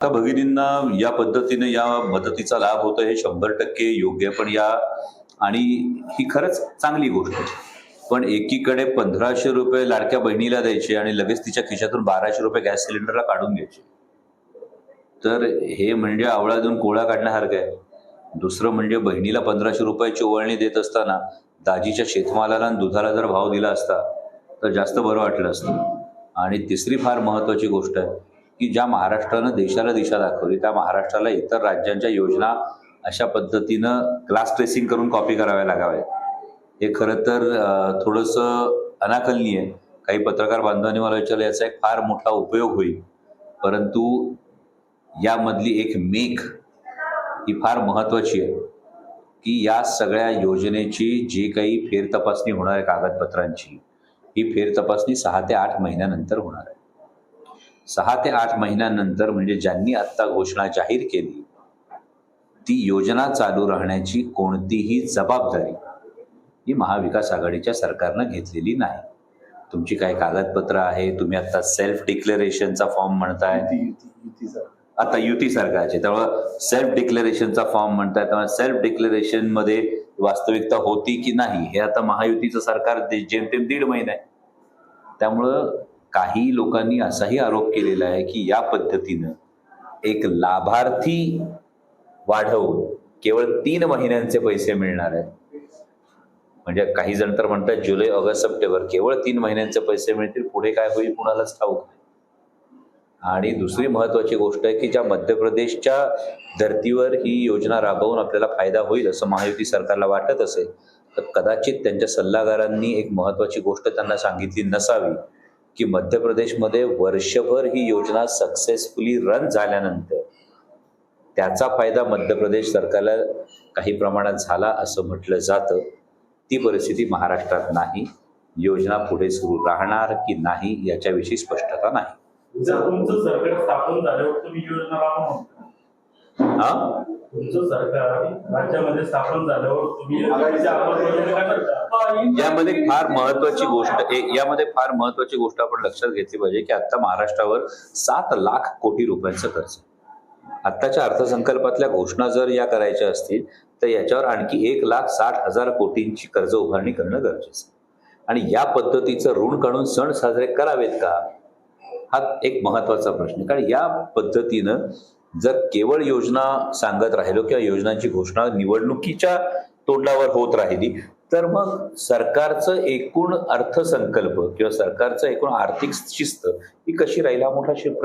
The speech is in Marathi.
आता भगिनींना या पद्धतीने या मदतीचा लाभ होतो हे शंभर टक्के योग्य पण या आणि ही खरंच चांगली गोष्ट आहे. पण एकीकडे पंधराशे रुपये लाडक्या बहिणीला द्यायचे आणि लगेच तिच्या खिशातून बाराशे रुपये गॅस सिलेंडरला काढून घ्यायचे. तर हे म्हणजे आवळा देऊन कोळा काढण्यासारखं आहे. दुसरं म्हणजे बहिणीला पंधराशे रुपयाची ओवाळणी देत असताना दाजीच्या शेतमालाला आणि दुधाला जर भाव दिला असता तर जास्त बरं वाटलं असतं. आणि तिसरी फार महत्वाची गोष्ट आहे की ज्या महाराष्ट्रानं देशाला दिशा दाखवली त्या महाराष्ट्राला इतर राज्यांच्या योजना अशा पद्धतीनं क्लास ट्रेसिंग करून कॉपी कराव्या लागाव्या हे खरं तर थोडंसं अनाकलनीय आहे. काही पत्रकार बांधवांनी मला विचारलं याचा एक फार मोठा उपयोग होईल. परंतु यामधली एक मेख ही फार महत्वाची आहे की या सगळ्या योजनेची जी काही फेरतपासणी होणार आहे कागदपत्रांची ही फेरतपासणी सहा ते आठ महिन्यानंतर होणार आहे. सहा ते आठ महिन्यानंतर म्हणजे ज्यांनी आत्ता घोषणा जाहीर केली ती योजना चालू राहण्याची कोणतीही जबाबदारी ही महाविकास आघाडीच्या सरकारनं घेतलेली नाही. तुमची काय कागदपत्र आहे? तुम्ही आता सेल्फ डिक्लेरेशनचा फॉर्म म्हणताय. आता युती सरकारचे. त्यामुळं सेल्फ डिक्लेरेशनचा फॉर्म म्हणतात त्यामुळे सेल्फ डिक्लेरेशनमध्ये वास्तविकता होती की नाही? हे आता महायुतीचं सरकार जेमतेम दीड महिना आहे. त्यामुळं काही लोकांनी असाही आरोप केलेला आहे की या पद्धतीनं एक लाभार्थी वाढवून केवळ तीन महिन्यांचे पैसे मिळणार आहे. म्हणजे काही जण तर म्हणतात जुलै ऑगस्ट सप्टेंबर केवळ तीन महिन्यांचे पैसे मिळतील पुढे काय होईल कुणालाच ठाऊक नाही. आणि दुसरी महत्वाची गोष्ट आहे की ज्या मध्य प्रदेशच्या धर्तीवर ही योजना राबवून आपल्याला फायदा होईल असं महायुती सरकारला वाटत असेल तर कदाचित त्यांच्या सल्लागारांनी एक महत्वाची गोष्ट त्यांना सांगितली नसावी. की मध्य प्रदेशमध्ये वर्षभर ही योजना सक्सेसफुली रन झाल्यानंतर त्याचा फायदा मध्य प्रदेश सरकारला काही प्रमाणात झाला असं म्हटलं जातं. ती परिस्थिती महाराष्ट्रात नाही. योजना पुढे सुरू राहणार की नाही याच्याविषयी स्पष्टता नाही. जर तुमचं सरकार स्थापन झाल्यावर तुम्ही योजना हा? तुमचं सरकार राज्यामध्ये स्थापन झाल्यावर तुम्ही योजनेची अंमलबजावणी का करता? यामध्ये फार महत्वाची गोष्ट ए- यामध्ये फार महत्वाची गोष्ट आपण लक्षात घेतली पाहिजे की आता महाराष्ट्रावर सात लाख कोटी रुपयांचं कर्ज आहे. आत्ताच्या अर्थसंकल्पातल्या घोषणा जर या करायच्या असतील तर याच्यावर आणखी एक लाख साठ हजार कोटींची कर्ज उभारणी करणं गरजेचं आहे. आणि या पद्धतीचं ऋण काढून सण साजरे करावेत का? हा एक महत्त्वाचा प्रश्न आहे. कारण या पद्धतीनं जर केवळ योजना सांगत राहिलो किंवा योजनांची घोषणा निवडणुकीच्या तोंडावर होत राहिली तर मग सरकारचं एकूण अर्थसंकल्प किंवा सरकारचं एकूण आर्थिक शिस्त ही कशी राहील हा मोठा शिल्प